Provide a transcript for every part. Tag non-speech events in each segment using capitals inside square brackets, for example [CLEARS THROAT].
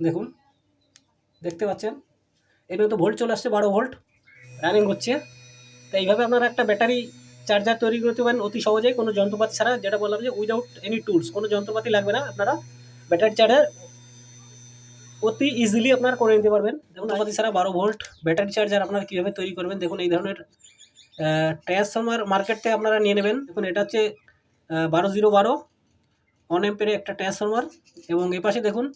দেখুন, দেখতে পাচ্ছেন? এর মধ্যে ভোল্ট চলে আসছে বারো ভোল্ট রানিং হচ্ছে। তো এইভাবে আপনারা একটা ব্যাটারি চার্জার তৈরি করতে পারেন অতি সহজেই। কোনো যন্ত্রপাতি ছাড়া, যেটা বললাম যে উইদাউট এনি টুলস কোনো যন্ত্রপাতি লাগবে না। আপনারা ব্যাটারি চার্জার অতি ইজিলি আপনারা করে নিতে পারবেন। যেমন আমাদের ছাড়া বারো ভোল্ট ব্যাটারি চার্জার আপনারা কীভাবে তৈরি করবেন? দেখুন, এই ধরনের ট্রান্সফর্মার মার্কেট থেকে আপনারা নিয়ে নেবেন। দেখুন, এটা হচ্ছে বারো জিরো বারো অন এম্পের একটা ট্রান্সফর্মার এবং এ পাশে দেখুন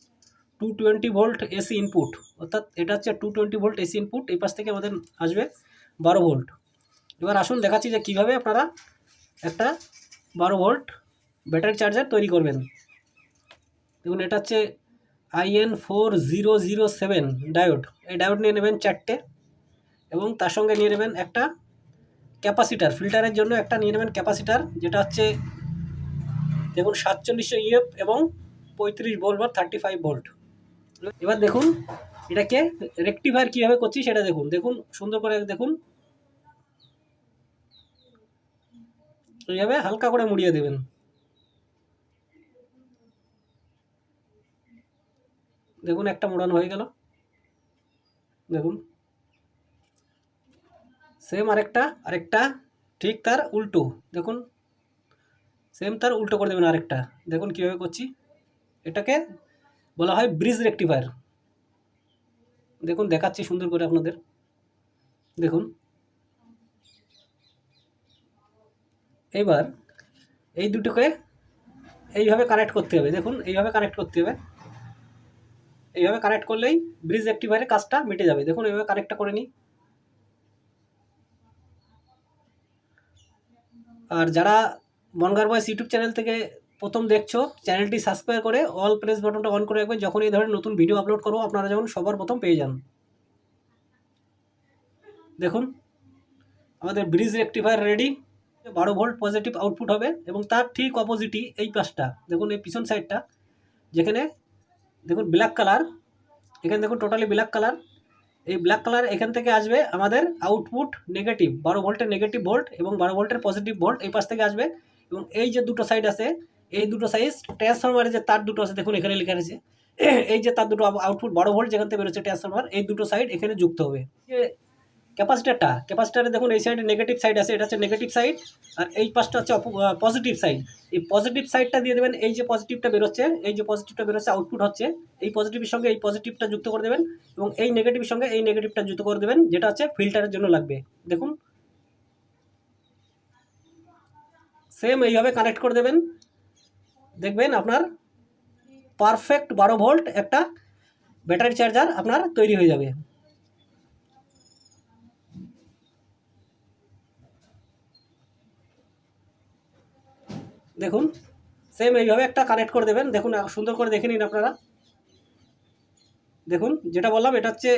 two twenty volt AC input অর্থাৎ এটা হচ্ছে two twenty volt AC input এই পাশ থেকে আমাদের আসবে বারো ভোল্ট এবার আসুন দেখাচ্ছি যে কীভাবে আপনারা একটা বারো ভোল্ট ব্যাটারি চার্জার তৈরি করবেন। দেখুন, এটা হচ্ছে IN four zero zero seven diode. এই ডায়োড নিয়ে নেবেন চারটে এবং তার সঙ্গে নিয়ে নেবেন একটা ক্যাপাসিটার। ফিল্টারের জন্য একটা নিয়ে নেবেন ক্যাপাসিটার, যেটা হচ্ছে দেখুন সাতচল্লিশশো ইএফ এবং পঁয়ত্রিশ ভোল্ট বা থার্টি ফাইভ ভোল্ট এবার দেখুন, এটাকে রেকটিফায়ার কীভাবে করছি সেটা দেখুন। দেখুন, সুন্দর করে দেখুন। এইভাবে হালকা করে মুড়িয়ে দেবেন। দেখুন, একটা মোড়ানো হয়ে গেল। দেখুন। সেম আরেকটা আরেকটা, ঠিক তার উল্টো। দেখুন। সেম তার উল্টো করে দেবেন আরেকটা। দেখুন কীভাবে করছি। এটাকে বলা হয় ব্রিজ রেকটিফায়ার দেখুন, দেখাচ্ছি সুন্দর করে আপনাদের। দেখুন। এইবার এই দুটোকে এইভাবে কানেক্ট করতে হবে। দেখুন, এইভাবে কানেক্ট করতে হবে। এইভাবে কানেক্ট করলেই ব্রিজ রেকটিফায়ারের কাজটা মিটে যাবে। দেখুন, এইভাবে কানেক্টটা করে নিই। আর যারা বনগার বয়স ইউটিউব চ্যানেল থেকে প্রথম দেখছ, চ্যানেলটি সাবস্ক্রাইব করে অল প্রেস বাটনটা অন করে রাখবেন যখন এই ধরনের নতুন ভিডিও আপলোড করব, আপনারা যেমন সবার প্রথম পেয়ে যান। দেখুন, আমাদের ব্রিজ রেকটিফায়ার রেডি বারো ভোল্ট পজিটিভ আউটপুট হবে এবং তার ঠিক অপোজিটই এই পাশটা, দেখুন এই পিছন সাইডটা যেখানে দেখুন ব্ল্যাক কালার এখানে দেখুন টোটালি ব্ল্যাক কালার এই ব্ল্যাক কালার এখান থেকে আসবে আমাদের আউটপুট নেগেটিভ বারো ভোল্টের নেগেটিভ ভোল্ট এবং বারো ভোল্টের পজিটিভ ভোল্ট এই পাশ থেকে আসবে এবং এই যে দুটো সাইড আছে এই দুটো সাইজ ট্রান্সফরমারের যে তার দুটো আছে, দেখুন এখানে লেখা আছে [CLEARS THROAT] এই যে তার দুটো আউটপুট বারো ভোল্ট যেখান থেকে বেরোচ্ছে ট্রান্সফরমার এই দুটো সাইড এখানে যুক্ত হবে। ক্যাপাসিটারটা ক্যাপাসিটারে দেখুন এই সাইডে নেগেটিভ সাইড আছে, এটা হচ্ছে নেগেটিভ সাইড আর এই পাশটা হচ্ছে পজিটিভ সাইড এই পজিটিভ সাইডটা দিয়ে দেবেন, এই যে পজিটিভটা বেরোচ্ছে, এই যে পজিটিভটা বেরোচ্ছে আউটপুট হচ্ছে, এই পজিটিভের সঙ্গে এই পজিটিভটা যুক্ত করে দেবেন, এবং এই নেগেটিভের সঙ্গে এই নেগেটিভটা যুক্ত করে দেবেন, যেটা হচ্ছে ফিল্টারের জন্য লাগবে। দেখুন। সেম এইভাবে কানেক্ট করে দেবেন। দেখবেন আপনার পারফেক্ট বারো ভোল্ট একটা ব্যাটারি চার্জার আপনার তৈরি হয়ে যাবে। দেখুন সেম এইভাবে একটা কানেক্ট করে দেবেন। দেখুন, সুন্দর করে দেখে নিন আপনারা। দেখুন, যেটা বললাম, এটা হচ্ছে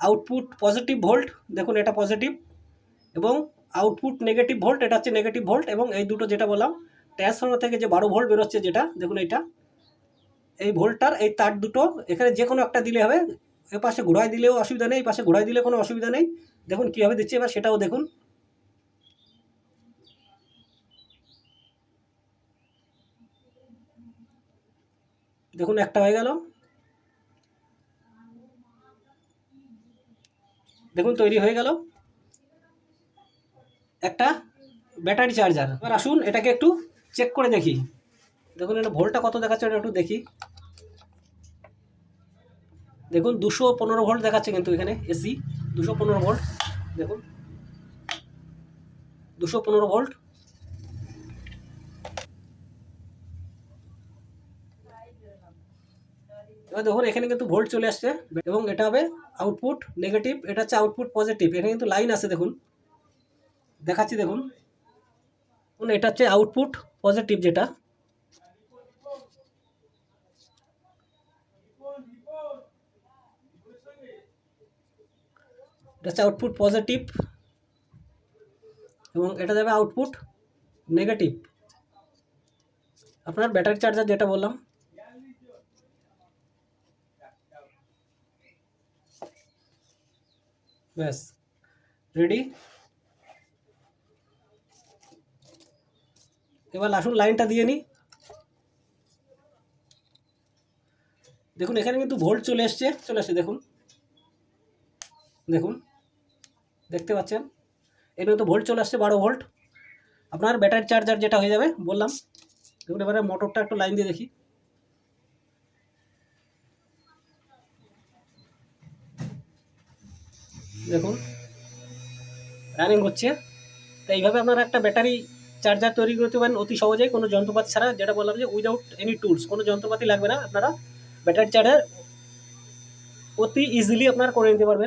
আউটপুট পজিটিভ ভোল্ট দেখুন, এটা পজিটিভ এবং আউটপুট নেগেটিভ ভোল্ট এটা হচ্ছে নেগেটিভ ভোল্ট এবং এই দুটো যেটা বললাম ট্রান্সফর্মার থেকে যে বারো ভোল্ট বেরোচ্ছে যেটা, দেখুন এইটা। এই ভোল্টটার এই তার দুটো, এখানে যে কোনো একটা দিলে হবে। এ পাশে ঘোড়ায় দিলেও অসুবিধা নেই পাশে ঘোড়ায় দিলে কোনো অসুবিধা নেই। দেখুন কীভাবে দিচ্ছে, এবার সেটাও দেখুন। দেখুন একটা হয়ে গেল। দেখুন তৈরি হয়ে গেল। একটা ব্যাটারি চার্জার। এবার আসুন এটাকে একটু চেক করে দেখি। দেখুন, এটা ভোল্টটা কত দেখাচ্ছে একটু দেখি। দেখুন, দুশো পনেরো ভোল্ট দেখাচ্ছে কিন্তু এখানে এসি দুশো পনেরো ভোল্ট দেখুন, দুশো পনেরো ভোল্ট এবার দেখুন, এখানে কিন্তু ভোল্ট চলে আসছে এবং এটা হবে আউটপুট নেগেটিভ এটা হচ্ছে আউটপুট পজিটিভ এখানে কিন্তু লাইন আছে, দেখুন। দেখাচ্ছি, দেখুন। দেখুন এটা হচ্ছে আউটপুট পজিটিভ যেটা আউটপুট পজিটিভ এবং এটা যাবে আউটপুট নেগেটিভ আপনার ব্যাটারি চার্জার যেটা বললাম, ব্যাস রেডি এবার আসুন লাইনটা দিয়ে নিই। দেখুন, এখানে কিন্তু ভোল্ট চলে এসছে, চলে আসছে দেখুন। দেখুন, দেখতে পাচ্ছেন? এখানে তো ভোল্ট চলে আসছে বারো ভোল্ট আপনার ব্যাটারি চার্জার যেটা হয়ে যাবে, বললাম। দেখুন, এবারে মোটরটা একটু লাইন দিয়ে দেখি। দেখুন রানিং হচ্ছে। তো এইভাবে আপনারা একটা ব্যাটারি চার্জার তৈরি করতে পারেন অতি সহজেই, কোনো যন্ত্রপাতি ছাড়া, যেটা বললাম যে উইদাউট এনি টুলস কোনো যন্ত্রপাতি লাগবে না, আপনারা ব্যাটারি চার্জার অতি ইজিলি আপনারা করে নিতে পারবেন।